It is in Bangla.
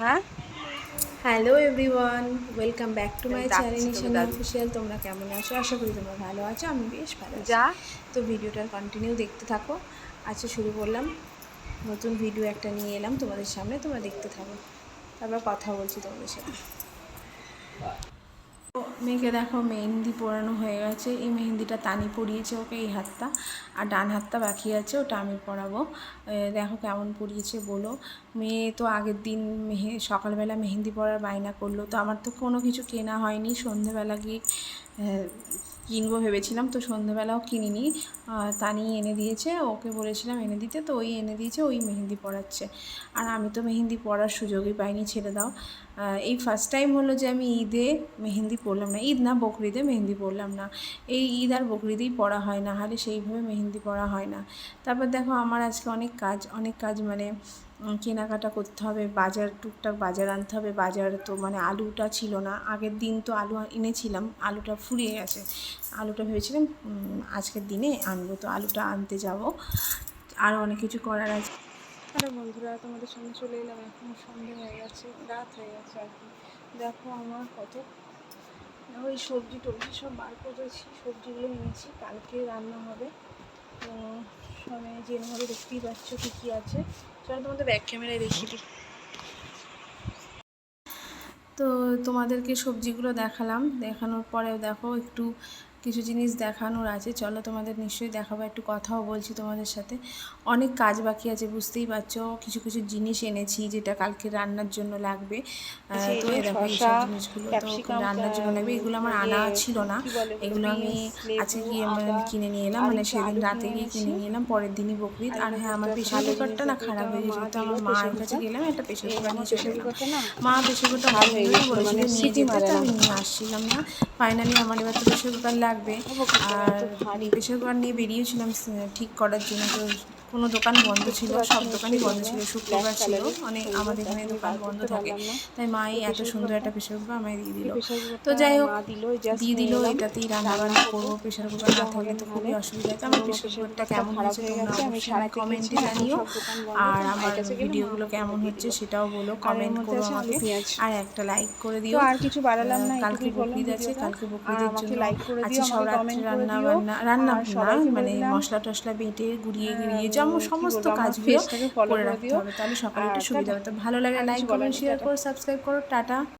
হ্যাঁ? Hello everyone welcome back to my channel Nishana official তোমরা কেমন আছো? আশা করি তোমরা ভালো আছো আমি বেশ ভালো যা। তো ভিডিওটার কন্টিনিউ দেখতে থাকো। আচ্ছা শুরু করলাম। নতুন ভিডিও একটা নিয়ে এলাম তোমাদের সামনে তোমরা দেখতে থাকো। তারপর কথা বলছি তোমাদের সাথে। মেয়েকে দেখো মেহেন্দি পরানো হয়ে গেছে। এই মেহেন্দিটা তানি পরিয়েছে ওকে এই হাতটা। আর ডান হাতটা বাকি আছে, ওটা আমি পরাবো। দেখো কেমন পরিয়েছে, বলো। মেয়ে তো আগের দিন মেহে, সকালবেলা মেহেন্দি পরার বায়না করল। তো আমার তো কোনো কিছু কেনা হয়নি। সন্ধেবেলা গিয়ে কিনবো ভেবেছিলাম, তো সন্ধেবেলাও কিনিনি। তানি এনে দিয়েছে, ওকে বলেছিলাম এনে দিতে, তো ওই এনে দিয়েছে, ওই মেহেন্দি পরাচ্ছে। আর আমি তো মেহেন্দি পরার সুযোগই পাইনি, ছেড়ে দাও। এই ফার্স্ট টাইম হলো যে আমি ঈদে মেহেন্দি পরলাম না, ঈদ না, বকরিদে মেহেন্দি পরলাম না। এই ঈদ আর বকরিদেই পরা হয় না, হলে সেইভাবে মেহেন্দি পরা হয় না। তারপর দেখো, আমার আজকে অনেক কাজ অনেক কাজ মানে কেনাকাটা করতে হবে, বাজার, টুকটাক বাজার আনতে হবে। বাজার তো মানে আলুটা ছিল না। আগের দিন তো আলু এনেছিলাম, আলুটা ফুরিয়ে গেছে। আলুটা ভেবেছিলাম আজকের দিনে আনব। তো আলুটা আনতে যাব। আরও অনেক কিছু করার আছে। আরে বন্ধুরা, তোমাদের সঙ্গে চলে এলাম। এখন সন্ধে হয়ে গেছে, রাত হয়ে গেছে আর কি। দেখো আমার কত ওই সবজি টবজি সব বার করেছি, সবজিগুলো এনেছি। কালকে রান্না হবে। তো মানে যেভাবে দেখতেই পাচ্ছ কী কী আছে। চলো তোমাদের ব্যাক ক্যামেরায় দেখিয়ে দিই তো তোমাদেরকে সবজিগুলো দেখালাম। দেখানোর পরেও দেখো একটু কিছু জিনিস দেখানোর আছে। চলো তোমাদের নিশ্চয়ই দেখাবো একটু কথাও বলছি তোমাদের সাথে। অনেক কাজ বাকি আছে বুঝতেই পারছ। কিছু কিছু জিনিস এনেছি যেটা কালকে রান্নার জন্য লাগবে। তো দেখো এইসব জিনিসগুলো তো রান্নার জন্য লাগবে। এগুলো আমার মানে আনা ছিল না। এগুলো আমি আজকে গিয়ে মানে কিনে নিয়ে এলাম। মানে সেদিন রাতে গিয়ে কিনে নিয়ে এলাম পরের দিনই বকরিদ আর আর হ্যাঁ আমার প্রেশার কুকারটা না খারাপ হয়ে মা গেছিল তো আমার মায়ের কাছে গেলাম একটা প্রেশার কুকার নিয়ে চলে এলাম মা প্রেশার কুকারটা ভালো হয়ে গেছিল, বলেছিল মানে নিয়ে যেতে। তো না। আমি নিয়ে আসছিলাম না। ফাইনালি আমার এবার তো প্রেশার কুকার লাগবে। আর প্রেশার কুকার নিয়ে বেরিয়েছিলাম ঠিক করার জন্য তো কোনো দোকান বন্ধ ছিল সব দোকানই বন্ধ ছিল শুক্রবার ছিল। অনেক আমাদের এখানে দোকান বন্ধ থাকে। তাই মা এই এত সুন্দর একটা প্রেশার কুকার আমায় দিয়ে দিল। তো যাই হোক দিয়ে দিল এটাতেই রান্না বান্না করব প্রেশার কুকার না থাকলে তো খুবই অসুবিধা তো আমার প্রেশার কুকারটা কেমন হয়েছে তোমরা অবশ্যই কমেন্টে জানিও। আর আমার ভিডিওগুলো কেমন হচ্ছে সেটাও বলো কমেন্ট করো আমাকে। আর একটা লাইক করে দিও। আর কিছু বাড়ালাম না কালকে বকরিদ আছে কালকে বকরিদের জন্য লাইক করে দিও সব রান্না বান্না রান্না মানে মশলা টশলা বেটে গুড়িয়ে গুড়িয়ে যেমন সমস্ত কাজগুলো করে রাখতে হবে। তাহলে সকালে একটু সুবিধা হবে। তো ভালো লাগে লাইক নেই, শেয়ার। করো সাবস্ক্রাইব করো টাটা।